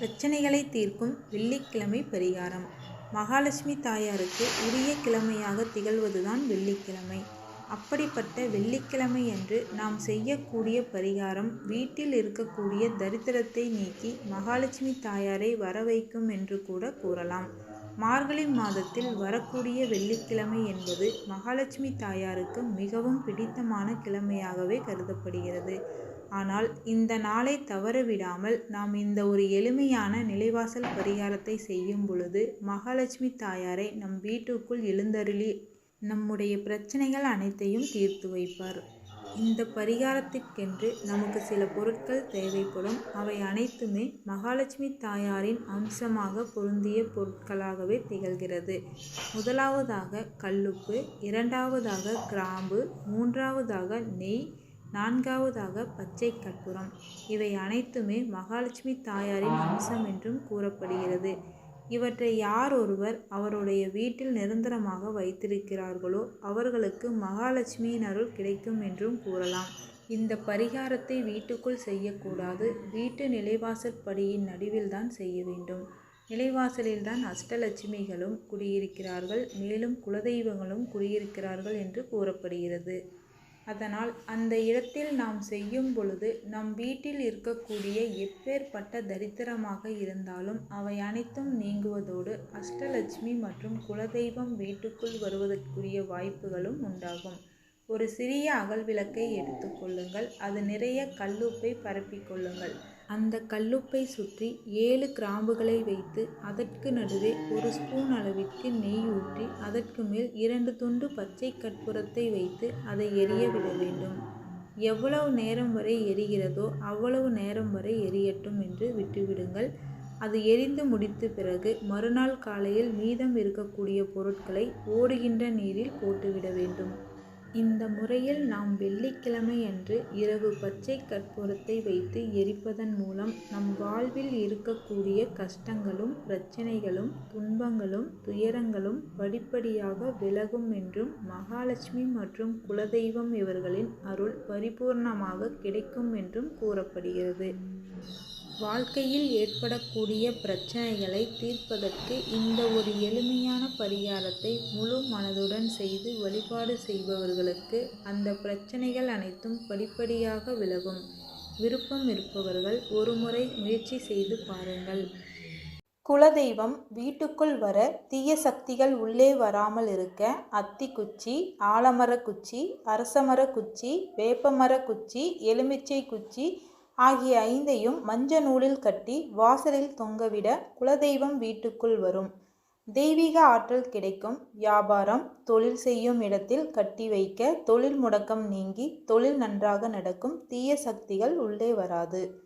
பிரச்சனைகளை தீர்க்கும் வெள்ளிக்கிழமை பரிகாரம். மகாலட்சுமி தாயாருக்கு உரிய கிழமையாக திகழ்வதுதான் வெள்ளிக்கிழமை. அப்படிப்பட்ட வெள்ளிக்கிழமையன்று நாம் செய்யக்கூடிய பரிகாரம் வீட்டில் இருக்கக்கூடிய தரித்திரத்தை நீக்கி மகாலட்சுமி தாயாரை வர வைக்கும் என்று கூட கூறலாம். மார்கழி மாதத்தில் வரக்கூடிய வெள்ளிக்கிழமை என்பது மகாலட்சுமி தாயாருக்கு மிகவும் பிடித்தமான கிழமையாகவே கருதப்படுகிறது. ஆனால் இந்த நாளை தவறவிடாமல் நாம் இந்த ஒரு எளிமையான நிலைவாசல் பரிகாரத்தை செய்யும் பொழுது மகாலட்சுமி தாயாரை நம் வீட்டுக்குள் எழுந்தருளி நம்முடைய பிரச்சனைகள் அனைத்தையும் தீர்த்து வைப்பார். இந்த பரிகாரத்திற்கென்று நமக்கு சில பொருட்கள் தேவைப்படும். அவை அனைத்துமே மகாலட்சுமி தாயாரின் அம்சமாக பொருந்திய பொருட்களாகவே திகழ்கிறது. முதலாவதாக கல்லுப்பு இரண்டாவதாக கிராம்பு மூன்றாவதாக நெய் நான்காவதாக பச்சை கற்பூரம். இவை அனைத்துமே மகாலட்சுமி தாயாரின் அம்சம் என்றும் கூறப்படுகிறது. இவற்றை யார் ஒருவர் அவருடைய வீட்டில் நிரந்தரமாக வைத்திருக்கிறார்களோ அவர்களுக்கு மகாலட்சுமியின் அருள் கிடைக்கும் என்றும் கூறலாம். இந்த பரிகாரத்தை வீட்டுக்குள் செய்யக்கூடாது. வீட்டு நிலைவாசல் படியின் நடுவில்தான் செய்ய வேண்டும். நிலைவாசலில்தான் அஷ்டலட்சுமிகளும் குடியிருக்கிறார்கள். மேலும் குலதெய்வங்களும் குடியிருக்கிறார்கள் என்று கூறப்படுகிறது. அதனால் அந்த இடத்தில் நாம் செய்யும் பொழுது நம் வீட்டில் இருக்கக்கூடிய எப்பேற்பட்ட தரித்திரமாக இருந்தாலும் அவை அனைத்தும் நீங்குவதோடு அஷ்டலட்சுமி மற்றும் குலதெய்வம் வீட்டுக்குள் வருவதற்குரிய வாய்ப்புகளும் உண்டாகும். ஒரு சிறிய அகல் விளக்கை எடுத்துக்கொள்ளுங்கள் அது நிறைய கல்லுப்பை பரப்பிக்கொள்ளுங்கள் அந்த கல்லுப்பை சுற்றி ஏழு கிராம்புகளை வைத்து அதற்கு நடுவே ஒரு ஸ்பூன் அளவிற்கு நெய் ஊற்றி அதற்கு மேல் இரண்டு துண்டு பச்சை கற்பூரத்தை வைத்து அதை எரிய விட வேண்டும். எவ்வளவு நேரம் வரை எரிகிறதோ அவ்வளவு நேரம் வரை எரியட்டும் என்று விட்டுவிடுங்கள். அது எரிந்து முடித்த பிறகு மறுநாள் காலையில் மீதம் இருக்கக்கூடிய பொருட்களை ஓடுகின்ற நீரில் போட்டுவிட வேண்டும். இந்த முறையில் நாம் வெள்ளிக்கிழமை அன்று இரவு பச்சை கற்பூரத்தை வைத்து எரிப்பதன் மூலம் நம் வாழ்வில் இருக்கக்கூடிய கஷ்டங்களும் பிரச்சனைகளும் துன்பங்களும் துயரங்களும் படிப்படியாக விலகும் என்றும் மகாலட்சுமி மற்றும் குலதெய்வம் இவர்களின் அருள் பரிபூர்ணமாக கிடைக்கும் என்றும் கூறப்படுகிறது. வாழ்க்கையில் ஏற்படக்கூடிய பிரச்சனைகளை தீர்ப்பதற்கு இந்த ஒரு எளிமையான பரிகாரத்தை முழு மனதுடன் செய்து வழிபாடு செய்பவர்களுக்கு அந்த பிரச்சனைகள் அனைத்தும் படிப்படியாக விலகும். விருப்பம் இருப்பவர்கள் ஒருமுறை முயற்சி செய்து பாருங்கள். குலதெய்வம் வீட்டுக்குள் வர தீய சக்திகள் உள்ளே வராமல் இருக்க அத்தி குச்சி ஆலமர குச்சி அரசமர குச்சி வேப்பமர குச்சி எலுமிச்சை குச்சி ஆகிய ஐந்தையும் மஞ்ச நூலில் கட்டி வாசலில் தொங்கவிட குலதெய்வம் வீட்டுக்குள் வரும். தெய்வீக ஆற்றல் கிடைக்கும். வியாபாரம் தொழில் செய்யும் இடத்தில் கட்டி வைக்க தொழில் முடக்கம் நீங்கி தொழில் நன்றாக நடக்கும். தீய சக்திகள் உள்ளே வராது.